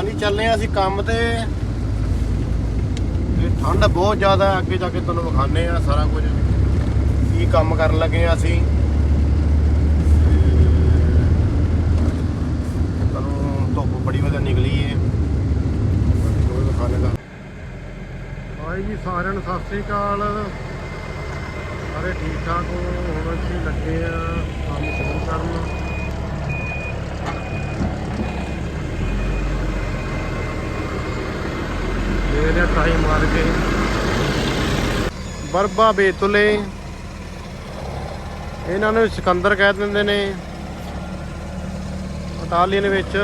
ਹਾਂਜੀ, ਚੱਲੇ ਆ ਅਸੀਂ ਕੰਮ ਤੇ। ਤੇ ਠੰਡ ਬਹੁਤ ਜ਼ਿਆਦਾ ਅੱਗੇ ਜਾ ਕੇ ਤੁਹਾਨੂੰ ਵਿਖਾਣੇ ਆ ਸਾਰਾ ਕੁਝ। ਕੀ ਕੰਮ ਕਰਨ ਲੱਗੇ ਆ ਅਸੀਂ। ਤੁਹਾਨੂੰ ਧੁੱਪ ਬੜੀ ਵਧੀਆ ਨਿਕਲੀ ਏ। ਉਹ ਵਿਖਾਣੇ ਦਾ ਜੀ, ਸਾਰਿਆਂ ਨੂੰ ਸਤਿ ਸ੍ਰੀ ਅਕਾਲ। ਸਾਰੇ ਠੀਕ ਠਾਕ ਹੋ? ਹੁਣ ਅਸੀਂ ਲੱਗੇ ਆ ਕੰਮ ਸ਼ੁਰੂ ਕਰਨ। ਮੇਰੇ ਮਾਰ ਕੇ। ਬਰਬਾ ਬੇਤੁਲੇ। ਇਹਨਾਂ ਨੂੰ ਸਿਕੰਦਰ ਕਹਿ ਦਿੰਦੇ ਨੇ। ਇਟਾਲੀਅਨ ਵਿੱਚ।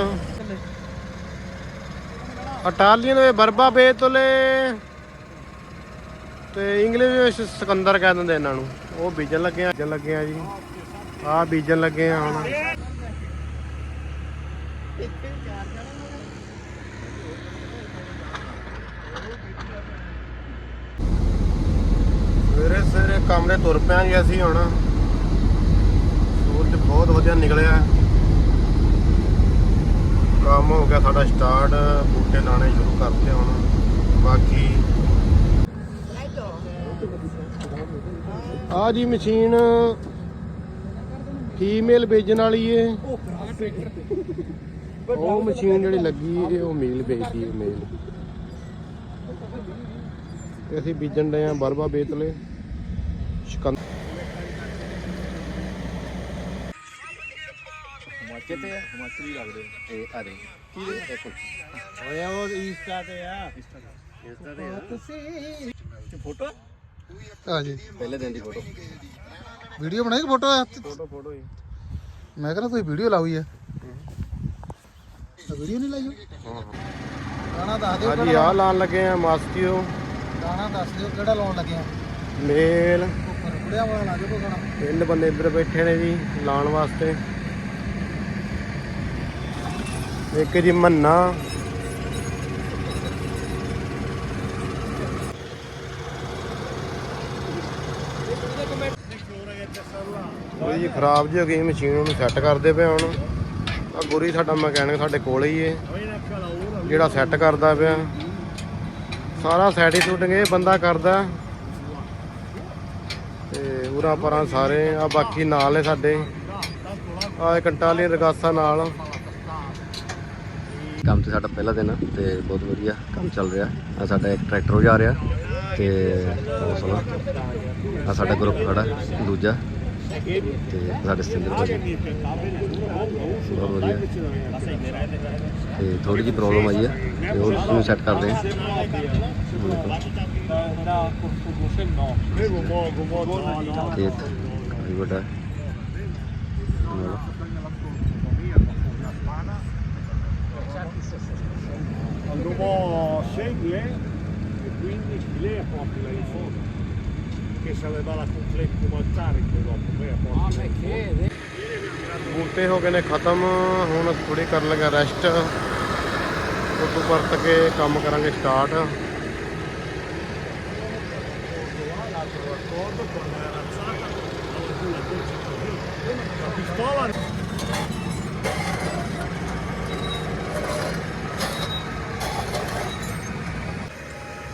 ਇਟਾਲੀਅਨ ਵਿੱਚ ਬਰਬਾ ਬੇਤੁਲੇ। ਤੇ ਇੰਗਲਿਸ਼ ਵਿੱਚ ਸਿਕੰਦਰ ਕਹਿ ਦਿੰਦੇ ਇਹਨਾਂ ਨੂੰ। ਉਹ ਬੀਜਣ ਲੱਗੇ ਆ, ਬੀਜਣ ਲੱਗੇ ਆ ਜੀ। ਆਹ ਬੀਜਣ ਲੱਗੇ ਆ ਹੁਣ ਸਵੇਰੇ ਸਵੇਰੇ ਕੰਮ ਦੇ ਤੁਰ ਪਿਆ ਜੀ ਅਸੀਂ ਹੁਣ। ਸੂਰਜ ਬਹੁਤ ਵਧੀਆ ਨਿਕਲਿਆ। ਕੰਮ ਹੋ ਗਿਆ ਸਾਡਾ ਸਟਾਰਟ ਬੂਟੇ ਲਾਣੇ ਸ਼ੁਰੂ ਕਰਤੇ ਹੁਣ। ਬਾਕੀ ਆ ਜੀ ਮਸ਼ੀਨ। ਫੀਮੇਲ ਵੇਚਣ ਵਾਲੀ ਏ। ਉਹ ਮਸ਼ੀਨ ਜਿਹੜੀ ਲੱਗੀ ਏ, ਉਹ ਮੇਲ ਵੇਚਦੀ ਏ ਮੇਲ ਤੇ ਅਸੀਂ ਬੀਜਣ ਡਏ ਆ, ਬਰਬਾ ਬੇਤਲੇ ਸ਼ਿਕੰਦ ਹਿਮਾਚਲ ਤੇ ਆ ਹਿਮਾਚਲੀ ਲੱਗਦੇ ਇਹ ਆ ਦੇ ਕੀ ਦੇ ਦੇਖੋ ਓਏ ਉਹ ਇੰਸਟਾ ਤੇ ਆ ਇੰਸਟਾ ਤੇ ਆ ਤੁਸੀਂ ਫੋਟੋ ਆ ਜੀ ਪਹਿਲੇ ਦਿਨ ਦੀ ਫੋਟੋ ਵੀਡੀਓ ਬਣਾਈ ਕਿ ਫੋਟੋ ਆ? ਫੋਟੋ ਫੋਟੋ ਹੀ। ਮੈਂ ਕਹਿੰਦਾ ਤੁਸੀਂ ਵੀਡੀਓ ਲਾਉਈ ਆ। ਵੀਡੀਓ ਨਹੀਂ ਲਾਈ? ਹਾਂ। ਗਾਣਾ ਦੱਸ ਦਿਓ ਹਾਂਜੀ ਆ ਲਾਣ ਲੱਗੇ ਆ ਮਾਸਕੀਓ ਗਾਣਾ ਦੱਸ ਦਿਓ ਕਿਹੜਾ ਲਾਉਣ ਲੱਗੇ ਆ? ਮੇਲ। ਉੱਪਰ ਵਾਲਾ ਲਾ ਦਿਓ ਕੋਈ ਤਿੰਨ ਬੰਦੇ ਇੱਧਰ ਬੈਠੇ ਨੇ ਜੀ, ਲਾਉਣ ਵਾਸਤੇ। ਇੱਕ ਜੀ ਮੰਨਾ। ਉਹ ਜੀ ਖਰਾਬ ਜੀ ਹੋ ਗਈ, ਮਸ਼ੀਨ ਉਹਨੂੰ ਸੈੱਟ ਕਰਦੇ ਪਏ ਹੁਣ। ਆ ਗੁਰੀ ਸਾਡਾ ਮਕੈਨਿਕ ਸਾਡੇ ਕੋਲ ਹੀ ਏ, ਜਿਹੜਾ ਸੈੱਟ ਕਰਦਾ ਪਿਆ। ਸਾਰਾ ਸੈਟ ਹੀ ਸ਼ੂਟਿੰਗ ਇਹ ਬੰਦਾ ਕਰਦਾ। ਤੇ ਉਰਾਂ ਪਰਾਂ ਸਾਰੇ ਆ, ਬਾਕੀ ਨਾਲ ਨੇ ਸਾਡੇ। ਆ ਇੱਕ ਟਾਲੀ ਰਗਾਸਾ ਨਾਲ। ਕੰਮ ਤੇ ਸਾਡਾ ਪਹਿਲਾ ਦਿਨ ਆ ਤੇ ਬਹੁਤ ਵਧੀਆ ਕੰਮ ਚੱਲ ਰਿਹਾ। ਆ ਸਾਡਾ ਇੱਕ ਟਰੈਕਟਰ ਜਾ ਰਿਹਾ ਤੇ ਬਹੁਤ ਸੋਹਣਾ ਆ ਸਾਡਾ ਗਰੁੱਪ ਖੜਾ, ਦੂਜਾ। ਤੇ ਸਾਡੇ ਸਤਿੰਦਰ ਭਾਜੀ। ਬਹੁਤ ਵਧੀਆ। ਤੇ ਥੋੜੀ ਜਿਹੀ ਪ੍ਰੋਬਲਮ ਆਈ ਹੈ ਤੇ ਉਹ ਨੂੰ ਸੈੱਟ ਕਰਦੇ ਹਾਂ ਖੇਤ ਕਾਫੀ ਵੱਡਾ ਹੈ। ਨਾਲ Andrò segue e quindi lei è proprio là in fondo che se le dà la completa come carico dopo lei è proprio ਬੂਟੇ ਹੋ ਗਏ ਨੇ ਖਤਮ ਹੁਣ ਥੋੜੀ ਕਰਨ ਲੱਗਾ ਰੈਸਟ ਉਸ ਤੋਂ ਪਰਤ ਕੇ ਕੰਮ ਕਰਾਂਗੇ ਸਟਾਰਟ pistola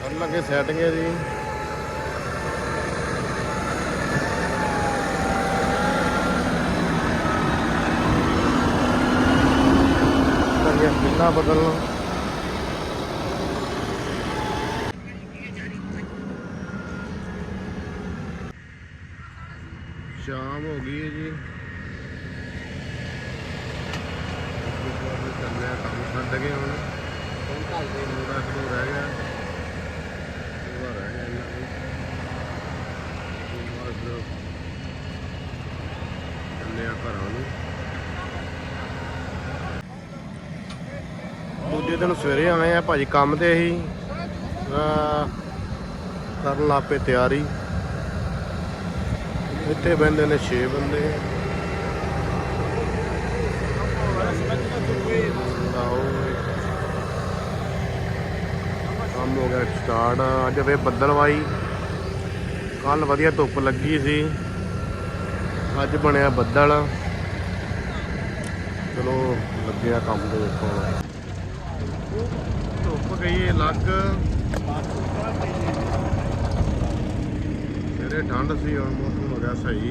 ਕਰਨ ਲੱਗੇ ਸੈਟਿੰਗ ਹੈ ਜੀ ਕਰੀਏ ਕਿੰਨਾ ਬਦਲਣਾ ਸ਼ਾਮ ਹੋ ਗਈ ਹੈ ਜੀ। ਚੱਲਿਆ ਕੰਮ ਛੱਡ ਗਏ ਹੁਣ। ਪੂਰਾ ਸ਼ੁਰੂ ਰਹਿ ਗਿਆ। ਪੂਰਾ ਰਹਿ ਗਿਆ ਇਹਨਾਂ ਨੂੰ ਪੂਰਾ ਚੱਲਿਆ ਘਰਾਂ ਨੂੰ। ਦੂਜੇ ਦਿਨ ਸਵੇਰੇ ਆਏ ਆ ਭਾਜੀ ਕੰਮ ਤੇ ਹੀ ਕਰਨ ਲੱਪੇ ਤਿਆਰੀ। ਇੱਥੇ ਬੰਦੇ ਨੇ 6 ਬੰਦੇ। ਕੰਮ ਹੋ ਗਿਆ ਸਟਾਰਟ ਅੱਜ ਵੇ ਬੱਦਲਵਾਈ। ਕੱਲ ਵਧੀਆ ਧੁੱਪ ਲੱਗੀ ਸੀ। ਅੱਜ ਬਣਿਆ ਬੱਦਲ। ਚਲੋ, ਲੱਗਿਆ ਕੰਮ ਦੇ ਦੇਖੋ ਧੁੱਪ ਗਈ ਹੈ ਲੱਗ ਤੇਰੇ ਠੰਡ ਸੀ ਹੁਣ। ਮੌਸਮ ਹੋ ਗਿਆ ਸਹੀ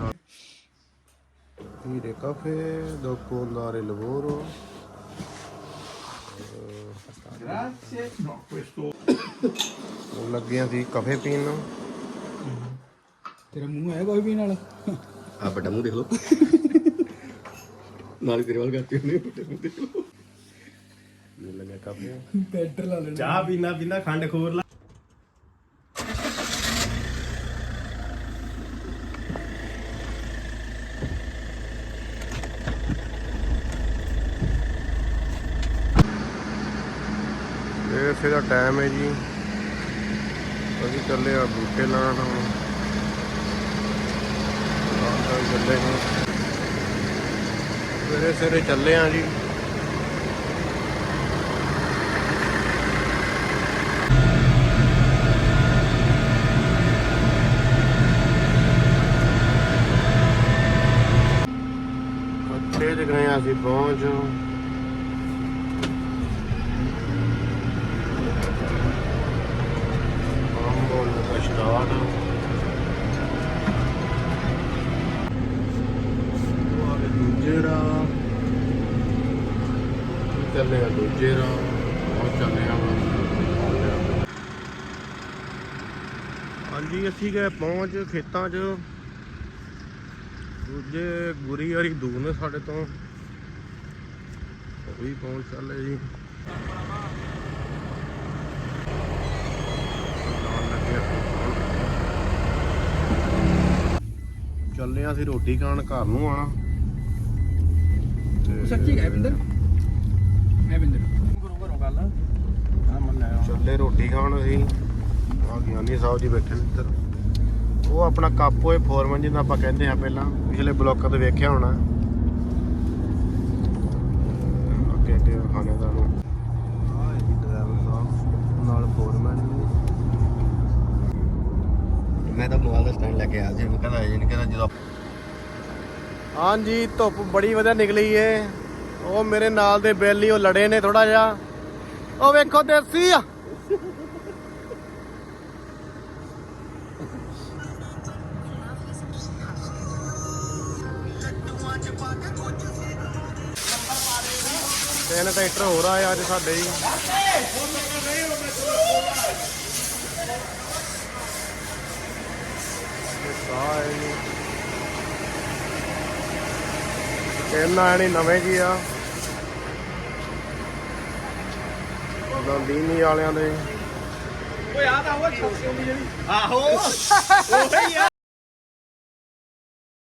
ਆ Dire caffè, dopo andare al lavoro. Grazie. No, questo ਹੁਣ ਲੱਗੀਆਂ ਸੀ ਕਾਫੇ ਪੀਣ ਨੂੰ ਤੇਰਾ ਮੂੰਹ ਹੈ ਕੋਈ ਵੀ ਨਾਲ ਆ ਵੱਡਾ ਮੂੰਹ ਦੇਖ ਲਓ ਨਾਲ ਹੀ ਤੇਰੇ ਵੱਲ ਕਰਤੀ ਉਹਨੇ ਮੈਨੂੰ ਲੱਗਿਆ ਕਾਫੇ ਪੈਟਰ ਲਾ ਲੈਣਾ। ਚਾਹ ਪੀਣਾ ਪੀਣਾ ਖੰਡ ਖੋਰ ਲਾ। ਇਹ ਫਿਰ ਦਾ ਟਾਈਮ ਹੈ ਜੀ। ਅਸੀਂ ਚੱਲੇ ਆ ਬੂਟੇ ਲਾਣ ਹੁਣ ਵੀ ਚੱਲੇ ਹਾਂ। ਸਵੇਰੇ ਸਵੇਰੇ ਚੱਲੇ ਆ ਜੀ। ਅੱਛੇ ਜਗ੍ਹਾ ਅਸੀਂ ਪਹੁੰਚ। ਕੰਮ ਹੋਣ ਦਾ ਸਟਾਰਟ ਉਹ ਆ ਗਏ ਦੂਜੇ ਰਾਹ ਚੱਲੇ ਆ ਦੂਜੇ ਰਾਹ ਉਹ ਚੱਲੇ ਆ ਹਾਂਜੀ ਅਸੀਂ ਗਏ ਪਹੁੰਚ ਖੇਤਾਂ 'ਚ। ਦੂਜੇ ਗੁਰੀ ਵਾਲੀ ਦੂਰ ਨੇ ਸਾਡੇ ਤੋਂ। ਉਹ ਵੀ ਪਹੁੰਚ ਚੱਲੇ ਜੀ। ਚੱਲੇ ਆ ਅਸੀਂ ਰੋਟੀ ਖਾਣ ਘਰ ਨੂੰ ਆਣਾ ਤੇ ਸੱਚੀ ਹੈ ਬਿੰਦਰ ਬਿੰਦਰ। ਚੱਲੇ ਰੋਟੀ ਖਾਣ ਅਸੀਂ। ਆ ਗਿਆਨੀ ਸਾਹਿਬ ਜੀ ਬੈਠੇ ਨੇ ਇੱਧਰ। ਉਹ ਆਪਣਾ ਕਾਪੋ ਹੈ ਫੋਰਮਨ ਜਿਹਦਾ ਆਪਾਂ ਕਹਿੰਦੇ ਆ ਪਹਿਲਾਂ ਪਿਛਲੇ ਬਲੌਕਾਂ ਤੇ ਵੇਖਿਆ ਹੋਣਾ। ਅੱਗੇ ਅੱਗੇ ਖਾਣੇ ਦਾ ਨੂੰ ਆ ਜੀ ਡਰਾਈਵਰ ਸਾਹਿਬ ਨਾਲ ਫੋਰਮਨ ਮੈਂ ਤਾਂ ਮੋਬਾਈਲ ਦਾ ਸਟੈਂਡ ਲੈ ਕੇ ਆਇਆ ਸੀ ਮੈਂ ਕਹਿੰਦਾ ਇਹ ਨਹੀਂ ਕਹਿੰਦਾ ਜਦੋਂ ਹਾਂਜੀ ਧੁੱਪ ਬੜੀ ਵਧੀਆ ਨਿਕਲੀ ਏ। ਉਹ ਮੇਰੇ ਨਾਲ ਦੇ ਬੇਲੀ, ਉਹ ਲੜੇ ਨੇ ਥੋੜਾ ਜਿਹਾ। ਉਹ ਵੇਖੋ ਦੇਸੀ ਆ। ਤਿੰਨ ਟਰੈਕਟਰ ਹੋਰ ਆਏ ਅੱਜ ਸਾਡੇ ਜੀ ਇਹ ਸਾਹ ਹੈ ਨਵੇਂ ਜੀ ਆ? ਲੰਦੀਨੀ ਵਾਲਿਆਂ ਦੇ ਆਹੋ